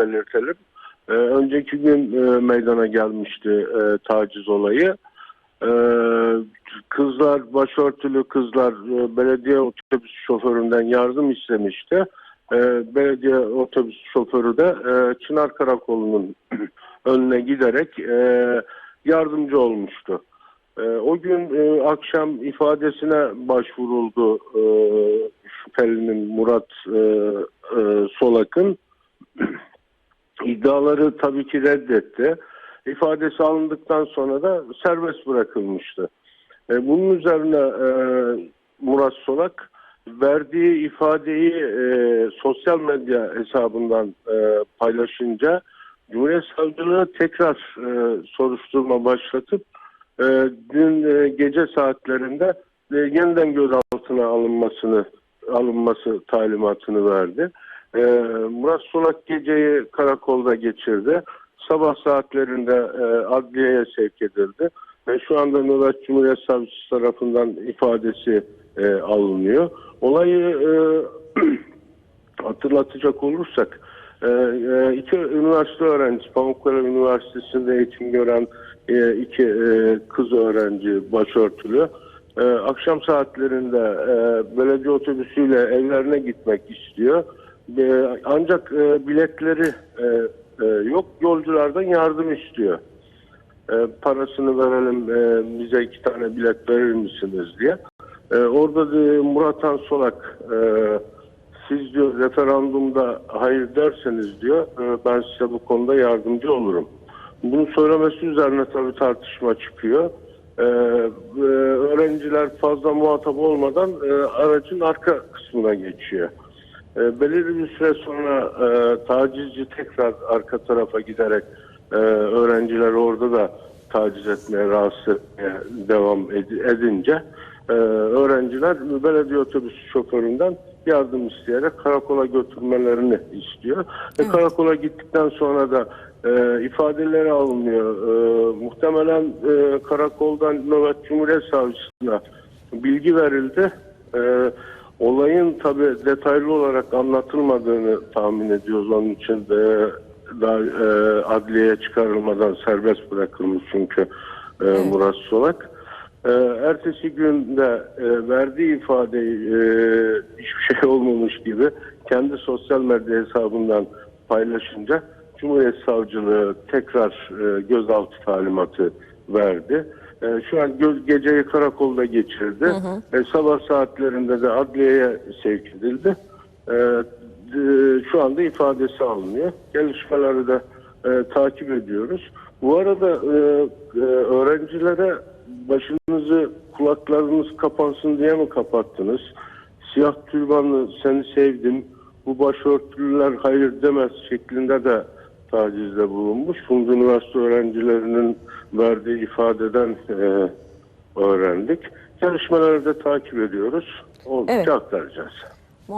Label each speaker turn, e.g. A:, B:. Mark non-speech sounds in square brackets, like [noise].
A: belirtelim. E, önceki gün e, meydana gelmişti e, taciz olayı. E, kızlar, başörtülü kızlar e, belediye otobüs şoföründen yardım istemişti. E, belediye otobüs şoförü de e, Çınar Karakolu'nun [clears throat] önüne giderek e, yardımcı olmuştu. E, o gün e, akşam ifadesine başvuruldu e, şüphelinin Murat e, e, Solak'ın. İddiaları tabii ki reddetti. İfadesi alındıktan sonra da serbest bırakılmıştı. E, bunun üzerine e, Murat Solak verdiği ifadeyi e, sosyal medya hesabından e, paylaşınca Cumhuriyet Savcılığı tekrar e, soruşturma başlatıp e, dün e, gece saatlerinde e, yeniden gözaltına alınmasını alınması talimatını verdi. E, Murat Solak geceyi karakolda geçirdi. Sabah saatlerinde e, adliyeye sevk edildi. Ve şu anda Nöbet Cumhuriyet Savcısı tarafından ifadesi e, alınıyor. Olayı e, [clears throat] hatırlatacak olursak e, e, iki üniversite öğrencisi Pamukkale Üniversitesi'nde eğitim gören e, iki e, kız öğrenci başörtülü e, akşam saatlerinde e, belediye otobüsüyle evlerine gitmek istiyor. E, ancak e, biletleri e, e, yok yolculardan yardım istiyor. Parasını verelim bize iki tane bilet verir misiniz diye. Orada da Murat Han Solak e, siz diyor referandumda hayır derseniz diyor ben size bu konuda yardımcı olurum. Bunu söylemesi üzerine tabii tartışma çıkıyor. Öğrenciler fazla muhatap olmadan aracın arka kısmına geçiyor. E, belirli bir süre sonra e, tacizci tekrar arka tarafa giderek e, öğrenciler orada da taciz etmeye, rahatsız etmeye devam ed- edince e, öğrenciler belediye otobüsü şoföründen yardım isteyerek karakola götürmelerini istiyor. Ve karakola gittikten sonra da e, ifadeleri alınıyor. E, muhtemelen e, karakoldan Nöbet Cumhuriyet Savcısına bilgi verildi. E, olayın tabi detaylı olarak anlatılmadığını tahmin ediyoruz. Onun için de daha e, adliyeye çıkarılmadan serbest bırakılmış çünkü e, Murat Solak. E, ertesi günde e, verdiği ifadeyi e, hiçbir şey olmamış gibi kendi sosyal medya hesabından paylaşınca Cumhuriyet Savcılığı tekrar e, gözaltı talimatı verdi. E, şu an göz, geceyi karakolda geçirdi. E, sabah saatlerinde de adliyeye sevk edildi. E, d- şu anda ifadesi alınıyor. Gelişmeleri de e, takip ediyoruz. Bu arada e, e, öğrencilere başınızı kulaklarınız kapansın diye mi kapattınız? Siyah türbanlı seni sevdim. Bu başörtülüler hayır demez şeklinde de tacizde bulunmuş. Funda Üniversite öğrencilerinin verdiği ifadeden e, öğrendik. Gelişmeleri de takip ediyoruz. Oldukça
B: Evet.
A: aktaracağız.